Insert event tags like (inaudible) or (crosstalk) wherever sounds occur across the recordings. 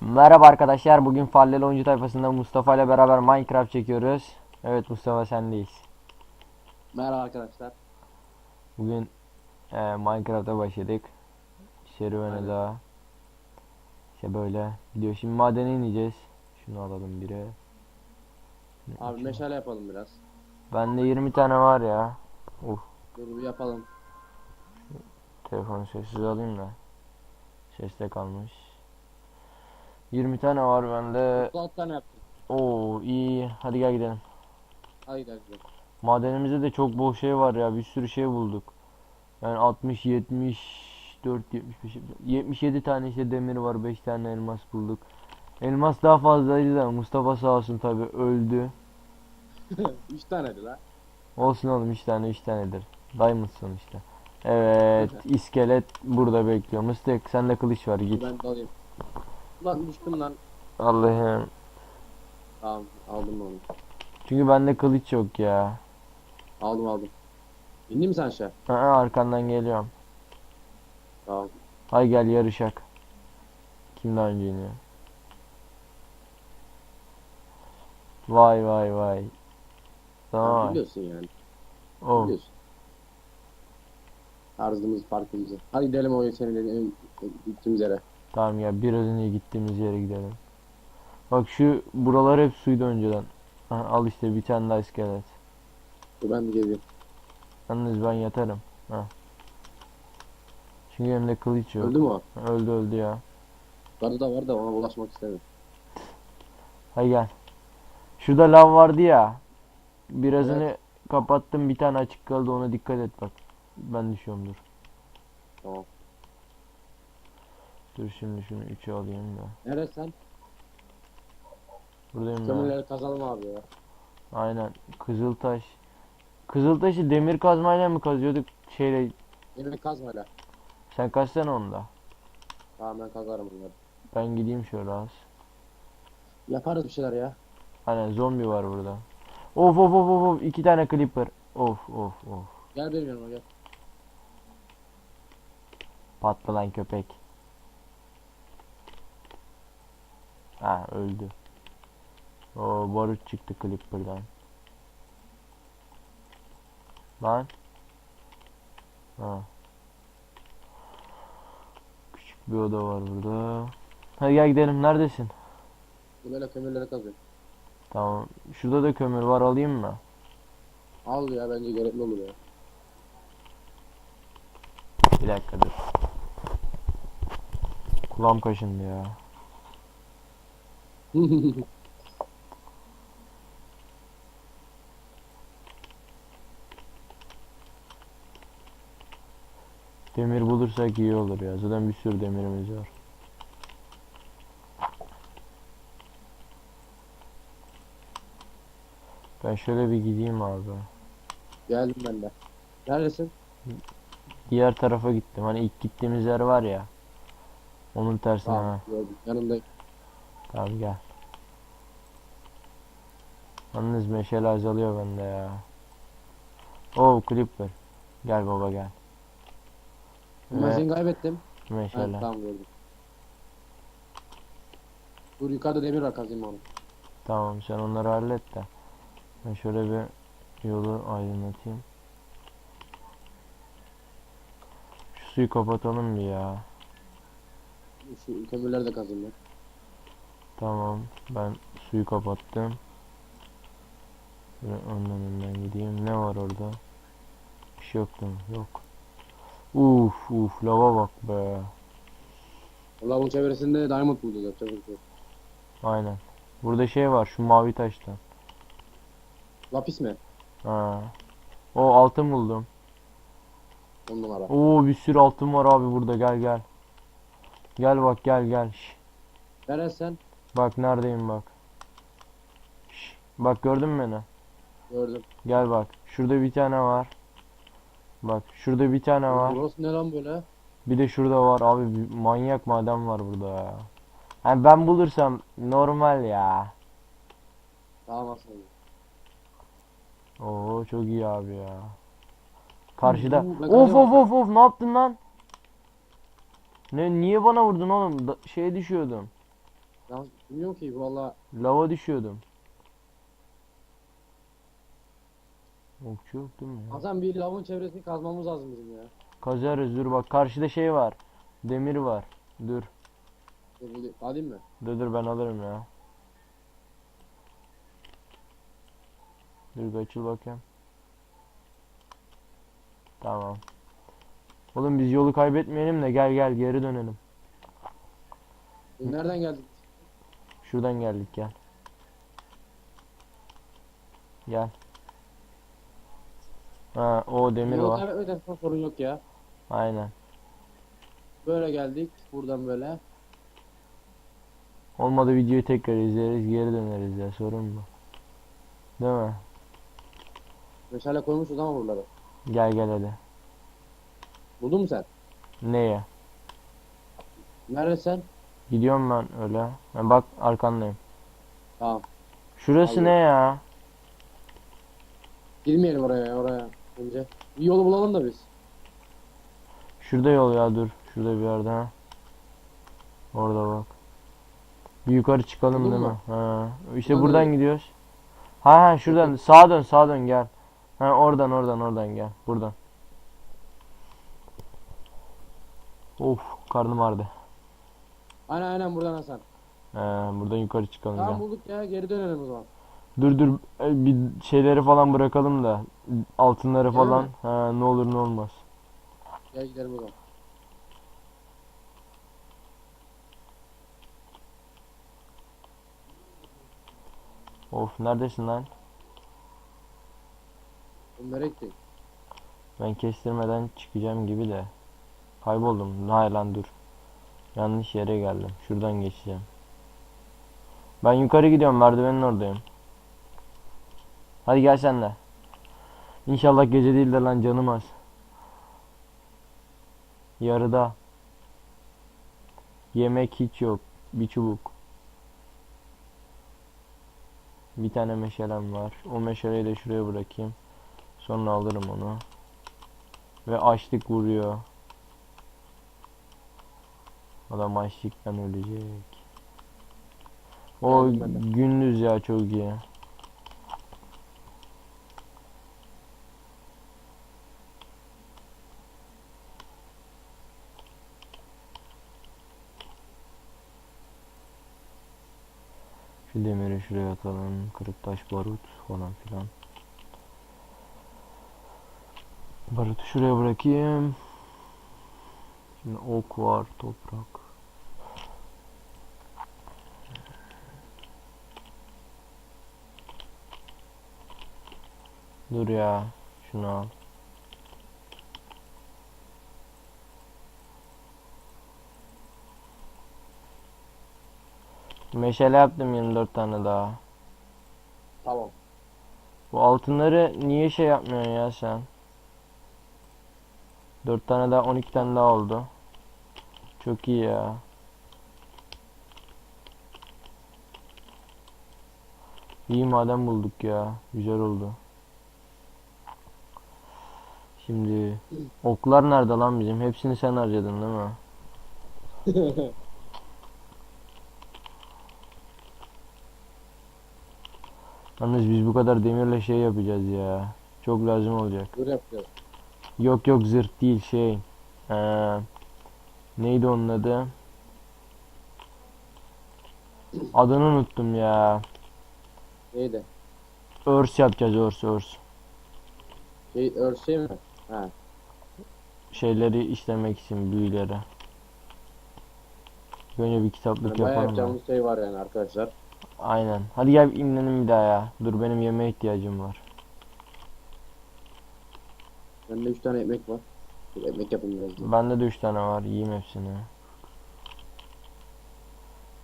Merhaba arkadaşlar. Bugün Falleli Oyuncu Tayfası'nda Mustafa ile beraber Minecraft çekiyoruz. Evet Mustafa sendeyiz. Merhaba arkadaşlar. Bugün e, Minecraft'a başladık. Serüvene Aynen. daha. İşte böyle gidiyor. Şimdi madene ineceğiz. Şunu alalım biri. Abi meşale yapalım biraz. Bende 20 tane var ya. Uh, Dur yapalım. telefonu sessiz alayım da. Seste kalmış. 20 tane var bende. 36 tane yaptık. Oo iyi. Hadi gel gidelim. Hadi gidelim. Madenimizde de çok bol şey var ya. Bir sürü şey bulduk. Yani 60, 74, 75, 77 tane işte demir var. 5 tane elmas bulduk. Elmas daha fazlaydı da Mustafa sağ olsun tabi öldü. (laughs) 3 taneydi la. Olsun oğlum 3 tane 3 tanedir. Diamond sonuçta. Evet (laughs) iskelet burada bekliyor. Mıstık sende kılıç var git. Ben de Ulan düştüm lan. Allah'ım. Tamam aldım onu. Çünkü bende kılıç yok ya. Aldım aldım. İndin mi sen aşağı? Aa, arkandan geliyorum. Tamam. Hay gel yarışak. Kim daha önce iniyor? Vay vay vay. Tamam. biliyorsun yani. Oh. Biliyorsun. Tarzımız farkımızı. Hadi gidelim o senin dediğin gittiğimiz yere. Tamam ya biraz önce gittiğimiz yere gidelim. Bak şu buralar hep suydu önceden. Ha, al işte bir tane daha iskelet. Ben de geleyim. Yalnız ben yatarım. Ha. Çünkü elimde kılıç yok. Öldü mü o? Öldü öldü ya. Yukarıda da var da ona bulaşmak istemiyorum. Hay gel. Şurada lav vardı ya. Birazını kapattım bir tane açık kaldı ona dikkat et bak. Ben düşüyorum dur. Tamam. Dur şimdi şunu 3'e alayım da. Nerede sen? Buradayım ben. Kömürleri kazalım abi ya. Aynen. Kızıltaş. Kızıltaşı demir kazmayla mı kazıyorduk? Şeyle Yine kazma hele. sen kaçsana onda. Tamam ben kazarım bunları. Ben gideyim şöyle az. Yaparız bir şeyler ya. Aynen zombi var burada. Of of of of of iki tane creeper. Of of of. Gel benim yanıma gel. Patlı lan köpek. Ha öldü. O barut çıktı creeper'dan. Lan. Ha. Küçük bir oda var burada. Hadi gel gidelim. Neredesin? Böyle kömürleri kazıyorum. Tamam. Şurada da kömür var. Alayım mı? Al ya bence gerekli olur ya. Bir dakika dur. Kulağım kaşındı ya. (laughs) Demir bulursak iyi olur ya. Zaten bir sürü demirimiz var. Ben şöyle bir gideyim abi. Geldim ben de. Neredesin? Diğer tarafa gittim. Hani ilk gittiğimiz yer var ya. Onun tersine. Tamam. Yanındayım. Tamam gel. Yalnız meşale azalıyor bende ya. Oo creeper. Gel baba gel. Ben Ve seni kaybettim. Ha, meşale. tamam gördüm. Dur yukarıda demir var kazayım onu. Tamam sen onları hallet de. Ben şöyle bir yolu aydınlatayım. Şu suyu kapatalım bir ya. Şu kömürleri de kazayım ben. Tamam ben suyu kapattım. Şöyle önden önden gideyim. Ne var orada? Bir şey yok değil mi? Yok. Uf uf lava bak be. Lavun çevresinde diamond bulacağız yapacak bir şey yok. Aynen. Burada şey var şu mavi taştan. Lapis mi? Ha. O altın buldum. On numara. Oo bir sürü altın var abi burada gel gel. Gel bak gel gel. Şş, Nerede sen? Bak neredeyim bak. Bak gördün mü beni? Gördüm. Gel bak. Şurada bir tane var. Bak şurada bir tane var. Burası ne lan böyle? Bir de şurada var abi bir manyak maden var burada ya. Yani ben bulursam normal ya. Tamam aslında. Oo çok iyi abi ya. Karşıda. Of of of of ne yaptın lan? Ne niye bana vurdun oğlum? Da- şeye düşüyordum. Ya bilmiyorum ki valla. Lava düşüyordum. Okçu yok değil mi ya? Hasan bir lavın çevresini kazmamız lazım bizim ya. Kazarız dur bak karşıda şey var. Demir var. Dur. Dur, Alayım mı? Dur dur ben alırım ya. Dur bir açıl bakayım. Tamam. Oğlum biz yolu kaybetmeyelim de gel gel geri dönelim. E, Nereden geldik? Şuradan geldik gel. Gel. Ha o demir Yolu var. kaybetmeden sonra sorun yok ya. Aynen. Böyle geldik. Buradan böyle. Olmadı videoyu tekrar izleriz geri döneriz ya sorun mu? Değil mi? Meşale koymuşuz ama buralara. Gel gel hadi. Buldun mu sen? Neye? Neredesin sen? Gidiyorum ben öyle. Ha, bak arkandayım. Tamam. Şurası Abi. ne ya? Girmeyelim oraya oraya önce. Bir yolu bulalım da biz. Şurada yol ya dur. Şurada bir yerde ha. Orada bak. Bir yukarı çıkalım Buldun değil mi? mu? Ha. İşte Buradan buradan gidiyoruz. Ha ha şuradan sağa dön sağa dön gel. Ha oradan oradan oradan gel. Buradan. Of karnım ağrıdı. Aynen aynen buradan Hasan. He, buradan yukarı çıkalım Tamam gel. bulduk ya geri dönelim o zaman. Dur dur e, bir şeyleri falan bırakalım da altınları Değil falan. mi? Ha ne olur ne olmaz. Gel gidelim o zaman. Of neredesin lan? Nereye gittik? Ben kestirmeden çıkacağım gibi de. Kayboldum. Hayır lan dur. Yanlış yere geldim. Şuradan geçeceğim. Ben yukarı gidiyorum. Merdivenin oradayım. Hadi gel sen de. İnşallah gece değil de lan canım az. Yarıda. Yemek hiç yok. Bir çubuk. Bir tane meşalem var. O meşaleyi de şuraya bırakayım. Sonra alırım onu. Ve açlık vuruyor. Adam açlıktan ölecek. O gündüz ya çok iyi. Şu demiri şuraya atalım. Kırık taş barut falan filan. Barutu şuraya bırakayım. Şimdi ok var, toprak. Dur ya, şunu al. Meşale yaptım 24 tane daha. Tamam. Bu altınları niye şey yapmıyorsun ya sen? 4 tane daha 12 tane daha oldu. Çok iyi ya. İyi maden bulduk ya. Güzel oldu. Şimdi oklar nerede lan bizim? Hepsini sen harcadın değil mi? (laughs) Yalnız biz bu kadar demirle şey yapacağız ya. Çok lazım olacak. Dur yapacağız. Yok yok zırt değil şey. Ee, neydi onun adı? Adını unuttum ya. Neydi? Örs yapacağız örs örs. Şey, örse mi? Ha. Şeyleri işlemek için büyüleri. Önce bir kitaplık Yani bayağı yapalım da. yapacağımız şey var yani arkadaşlar. Aynen. Hadi gel imlenin bir daha ya. Dur benim yemeğe ihtiyacım var. Bende 3 tane ekmek var. Dur ekmek yapayım biraz. Bende de 3 tane var. Yiyeyim hepsini.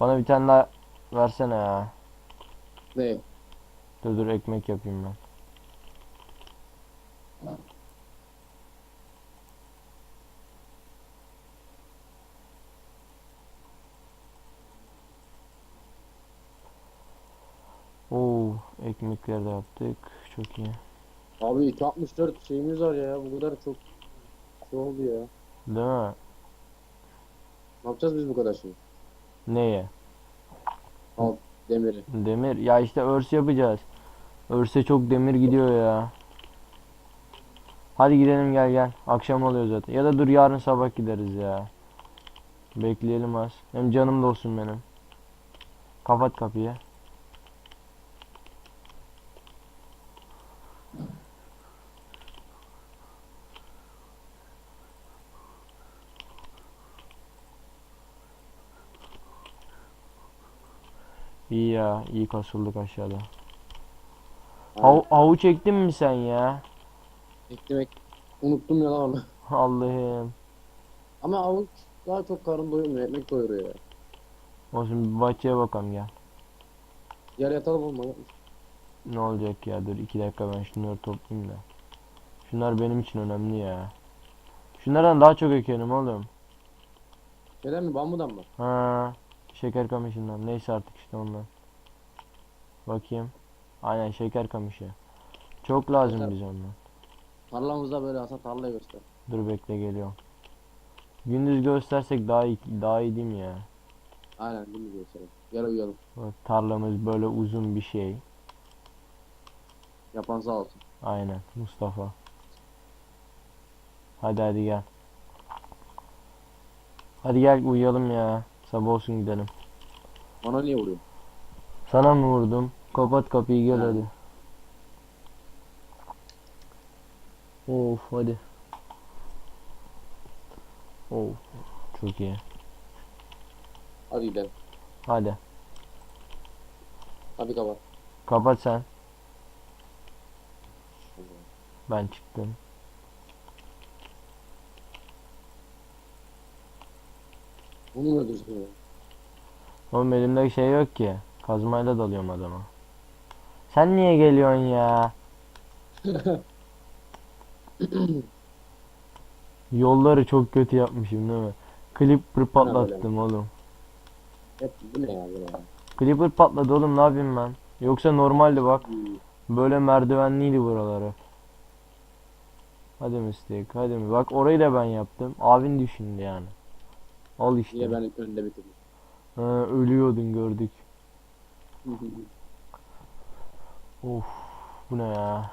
Bana bir tane daha versene ya. Ne? Dur dur ekmek yapayım ben. Oo, ekmekleri de yaptık. Çok iyi. Abi 264 şeyimiz var ya. Bu kadar çok şey oldu ya. Değil mi? Ne yapacağız biz bu kadar şey? Neye? Demiri. Demir. Ya işte örs yapacağız. Örse çok demir gidiyor ya. Hadi gidelim gel gel. Akşam oluyor zaten. Ya da dur yarın sabah gideriz ya. Bekleyelim az. Hem canım da olsun benim. Kapat kapıyı. İyi ya, iyi kasıldık aşağıda. Hav havu çektin mi sen ya? Ekmek. Unuttum ya lan onu. (laughs) Allah'ım. Ama avuç daha çok karın doyurmuyor. Ekmek doyuruyor ya. Olsun bir bahçeye bakalım gel. Yer yatalım olma. Ne olacak ya dur iki dakika ben şunları toplayayım da. Şunlar benim için önemli ya. Şunlardan daha çok ekelim oğlum. Şeyden mi? Bambudan mı? Ha, şeker kamışından. Neyse artık işte ondan. Bakayım. Aynen şeker kamışı. Çok lazım Şeker- bize ondan. Tarlamızda böyle aslında tarlayı göster. Dur bekle geliyorum. Gündüz göstersek daha iyi, daha iyi değil mi ya? Aynen bunu gösterelim. Gel uyuyalım. Bak tarlamız böyle uzun bir şey. Yapan sağ olsun. Aynen Mustafa. Hadi hadi gel. Hadi gel uyuyalım ya. Sabah olsun gidelim. Bana niye vuruyor? Sana mı vurdum? Kapat kapıyı gel Ha. hadi. Of hadi. Of çok iyi. Hadi gidelim. Hadi. Hadi kapat. Kapat sen. Ben çıktım. Bunu öldürsün ya? Oğlum elimde şey yok ki. Kazmayla dalıyorum adama. Sen niye geliyorsun ya? (coughs) Yolları çok kötü yapmışım değil mi? Clipper patlattım oğlum. Hep bu ne ya ya? Clipper patladı oğlum ne yapayım ben? Yoksa normaldi bak. Böyle merdivenliydi buraları. Hadi Mystic hadi mi? Bak orayı da ben yaptım. Abin düşündü yani. Al işte. Yine ben önde bitirdim. Ha, ölüyordun gördük. (laughs) Of bu ne ya?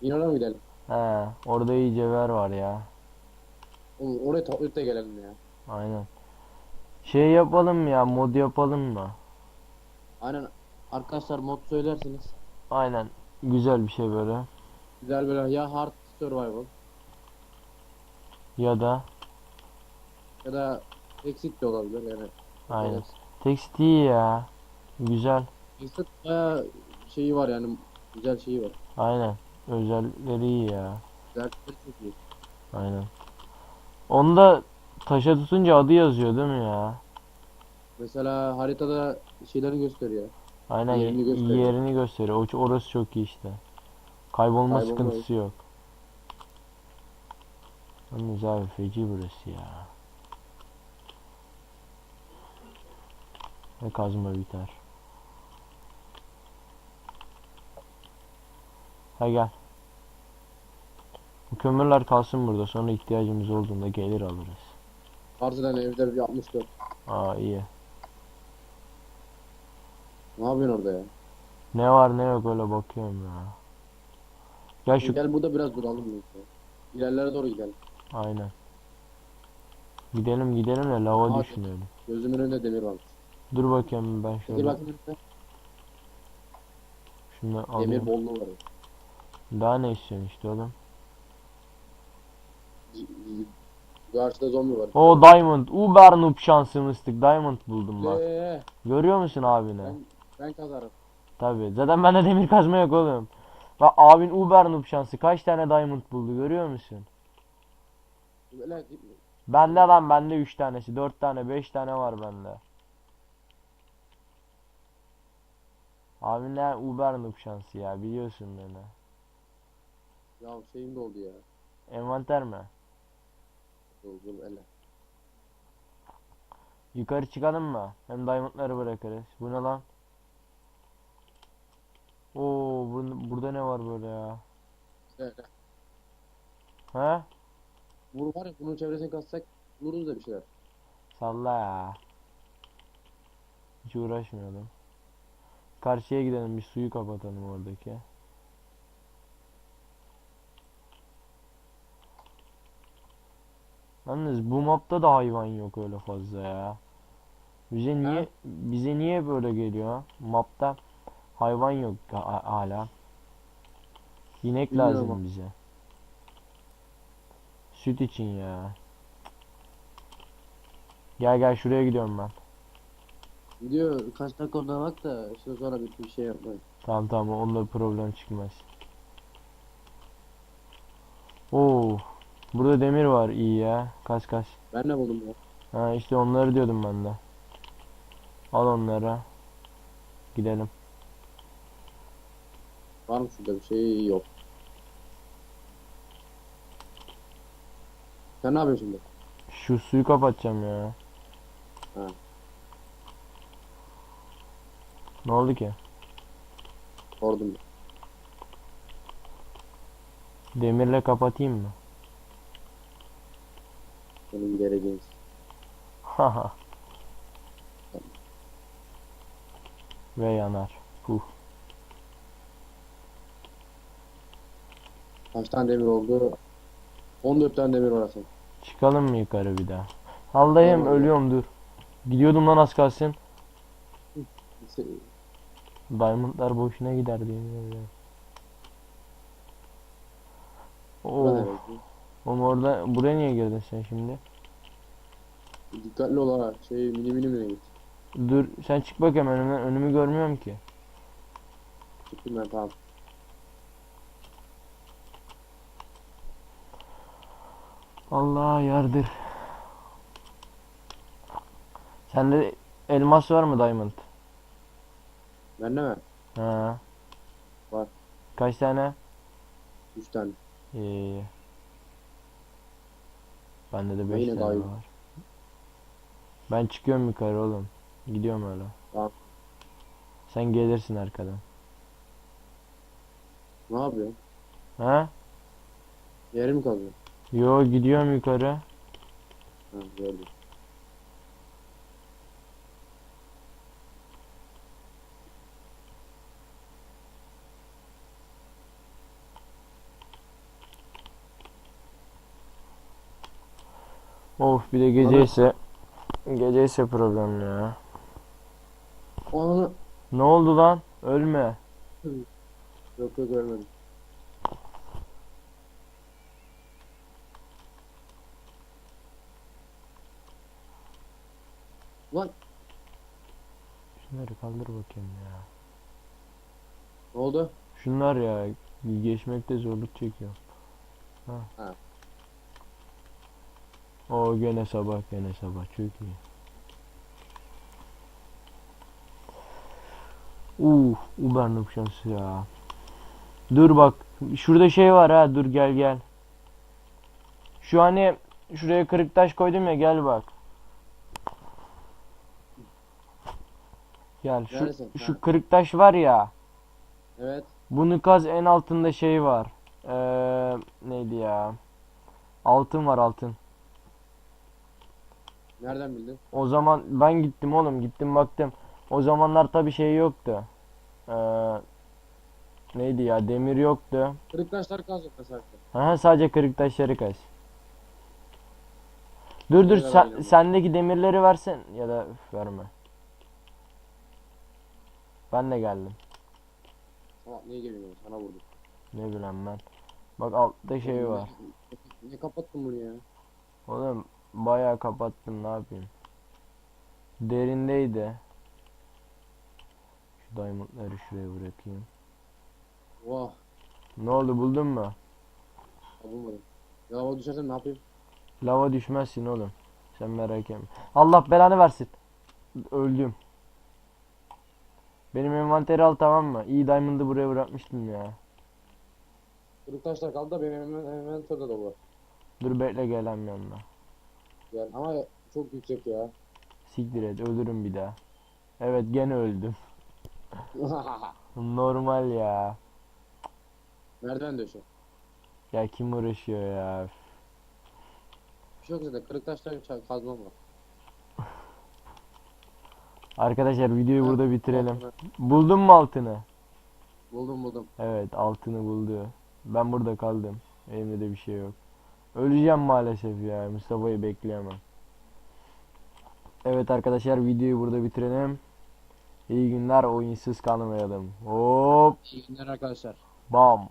Yine oraya mı gidelim? He orada iyi cevher var ya. Oğlum oraya toplayıp da gelelim ya. Aynen. Şey yapalım ya mod yapalım mı? Aynen. Arkadaşlar mod söylersiniz. Aynen. Güzel bir şey böyle. Güzel böyle ya hard survival Ya da ya da exit de olabilir yani. aynen. Text iyi ya. Güzel. Exit bayağı şeyi var yani güzel şeyi var. Aynen. Özellikleri iyi ya. Güzellikleri çok iyi. Aynen. Onda taşa tutunca adı yazıyor değil mi ya? Mesela haritada şeyleri gösteriyor. Aynen Yerini ye- gösteriyor. yerini gösteriyor. O, orası çok iyi işte. Kaybolma Kaybolma sıkıntısı yok. Yalnız abi feci burası ya. Ve kazma biter. Ha gel. Bu kömürler kalsın burada. Sonra ihtiyacımız olduğunda gelir alırız. Harbiden evde bir 64. Aa iyi. Ne yapıyorsun orada ya? Ne var ne yok öyle bakıyorum ya. Gel şu Gel burada biraz duralım. İlerlere doğru gidelim. aynen. Gidelim gidelim de lava Hadi. düşmeyelim. Gözümün önünde demir var. Dur bakayım ben şöyle önünde. şunu Demir alayım. bolluğu var. Daha ne istiyorsun işte oğlum? Karşıda zombi var. O diamond. Uber noob şansımızdık. Diamond buldum bak. Eee, Görüyor musun abine? ben, ben kazarım. Tabii. Zaten bende demir kazma yok oğlum. Bak abin Uber noob şansı. Kaç tane diamond buldu görüyor musun? Bende lan bende 3 tanesi. 4 tane 5 tane var bende. Abin ne Uber noob şansı ya biliyorsun beni. ya şeyim doldu ya. Envanter mi? Doldu ele. Yukarı çıkalım mı? Hem diamondları bırakırız. Bu ne lan? Oo bu- burada ne var böyle ya? İşte, He? Bunu var ya bunun çevresini kassak buluruz da bir şeyler. Salla ya. Hiç uğraşmayalım. Karşıya gidelim bir suyu kapatalım oradaki. Yalnız bu mapta da hayvan yok öyle fazla ya. Bize niye bize niye böyle geliyor? Mapta hayvan yok ha- hala. İnek Bilmiyorum lazım bize. Süt için ya. Gel gel şuraya gidiyorum ben. Diyor kaç dakika orada bak da işte sonra bir bir şey yapmayın. Tamam tamam onda problem çıkmaz. Oo, burada demir var iyi ya. Kaç kaç. Ben ne buldum ya? Ha işte onları diyordum ben de. Al onları. Gidelim. Var mı şurada bir şey yok. Sen ne yapıyorsun şimdi? Şu suyu kapatacağım ya. Ha. Ne oldu ki? Sordum. Demirle kapatayım mı? Senin geleceğin. Haha. Ve yanar. Puh. Kaç tane demir oldu? 14 tane demir var aslında. Çıkalım mı yukarı bir daha? Allah'ım ölüyorum dur. Gidiyordum lan az kalsın. Diamondlar boşuna gider diye. Burada Oo, oğlum orada buraya niye girdin sen şimdi? Dikkatli ol ha. Şey mini mini mini git. Dur sen çık bakayım önüme önümü görmüyorum ki. Çıktım ben tamam. Allah yardır. Sende elmas var mı diamond? Bende mi? Ha. Var. Kaç tane? 3 tane. İyi. Bende de Ben 5 yine tane iyi. var. Ben çıkıyorum yukarı oğlum. Gidiyorum öyle. Tamam. Sen gelirsin arkadan. Ne yapıyorsun? Ha? Yeri mi kazıyor? Yo gidiyorum yukarı. Ha gördüm. Of bir de gece ise gece ise problem ya. Onu Ne oldu lan? Ölme. yok yok görmedim. Lan Şunları kaldır bakayım ya. ne oldu? Şunlar ya geçmekte zorluk çekiyor. Ha. O gene sabah gene sabah iyi. Uh, Ubernuk şansı ya. Dur bak, şurada şey var ha, dur gel gel. Şu hani şuraya kırık taş koydum ya gel bak. Gel şu Neredesin? şu kırık taş var ya. Evet. Bunu kaz en altında şey var. Ee, neydi ya? Altın var altın. Nereden bildin? O zaman ben gittim oğlum gittim baktım. O zamanlar tabi şey yoktu. Ee, neydi ya demir yoktu. Kırık taşlar kazdık mesela. Aha, sadece kırık taşları kaz. Dur dur Neler sen, sendeki demirleri versen ya da üf, verme. Ben de geldim. Salak niye geliyorsun? Sana vurdum. Ne bileyim ben. Bak altta şey var. Ne kapattın bunu ya? Oğlum bayağı kapattım ne yapayım. Derindeydi. Şu diamondları şuraya bırakayım. Vah. Ne oldu buldun mu? Bulmadım. O düşersem ne yapayım? Lava düşmezsin oğlum. Sen merak etme. Allah belanı versin. Öldüm. Benim envanteri al tamam mı? İyi diamond'ı buraya bırakmıştım ya. Kırık taşlar kaldı da benim tırda dolu. Dur bekle gelem yanına. Yani ama çok yüksek ya. Siktir et ölürüm bir daha. Evet gene öldüm. (laughs) Normal ya. Nereden düşüyor? Ya kim uğraşıyor ya? Üf. Bir şey yok zaten. Kırık taşlar ça- kazmam var. Arkadaşlar videoyu burada bitirelim. Buldun mu altını? Buldum buldum. Evet altını buldu. Ben burada kaldım. Elimde de bir şey yok. Öleceğim maalesef ya. Mustafa'yı bekleyemem. Evet arkadaşlar videoyu burada bitirelim. İyi günler oyunsuz kalmayalım. Hop İyi günler arkadaşlar. bam.